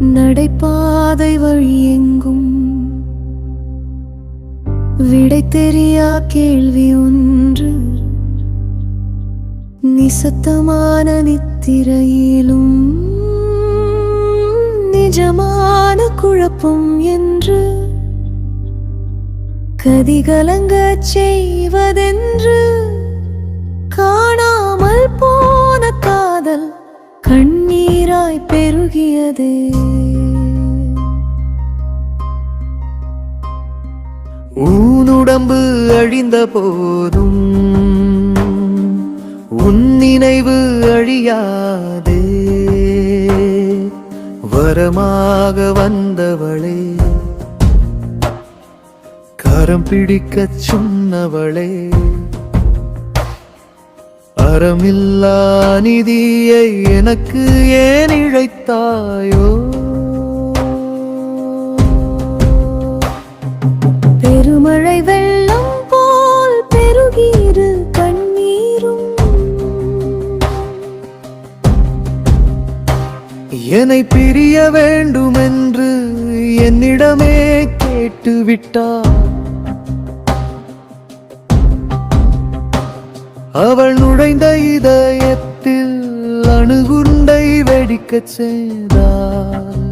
நடைபாதை வழி எங்கும்? விடை தெரியா கேள்வி ஒன்று. நிசத்தமான நித்திரையிலும் நிஜமான குழப்பம் என்று. கதிகலங்க செய்வதென்று கண்ணீராய் பெருகியது. ஊனுடம்பு அழிந்த போதும் உன் நினைவு அழியாது. வரமாக வந்தவளே கரம் பிடிக்கச் சொன்னவளே அறமில்லா நிதியை எனக்கு ஏன் இழைத்தாயோ? பெருமழை வெள்ளம் போல் பெருகிரு கண்ணீரும். என்னை பிரிய வேண்டுமென்று என்னிடமே கேட்டு அவள் நுழைந்த இதயத்தில் அணுகுண்டை வெடிக்கச் செய்தார்